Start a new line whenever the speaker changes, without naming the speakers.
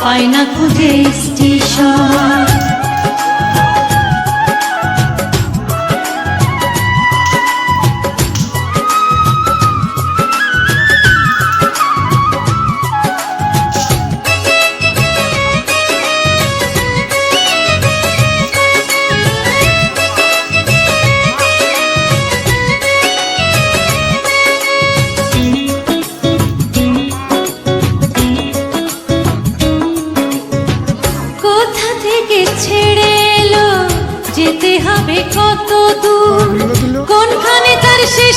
পায় না খুঁজে স্টেশন থেকে ছেড়ে এলো যেতে হবে কত দূর কোনখানে তার শেষ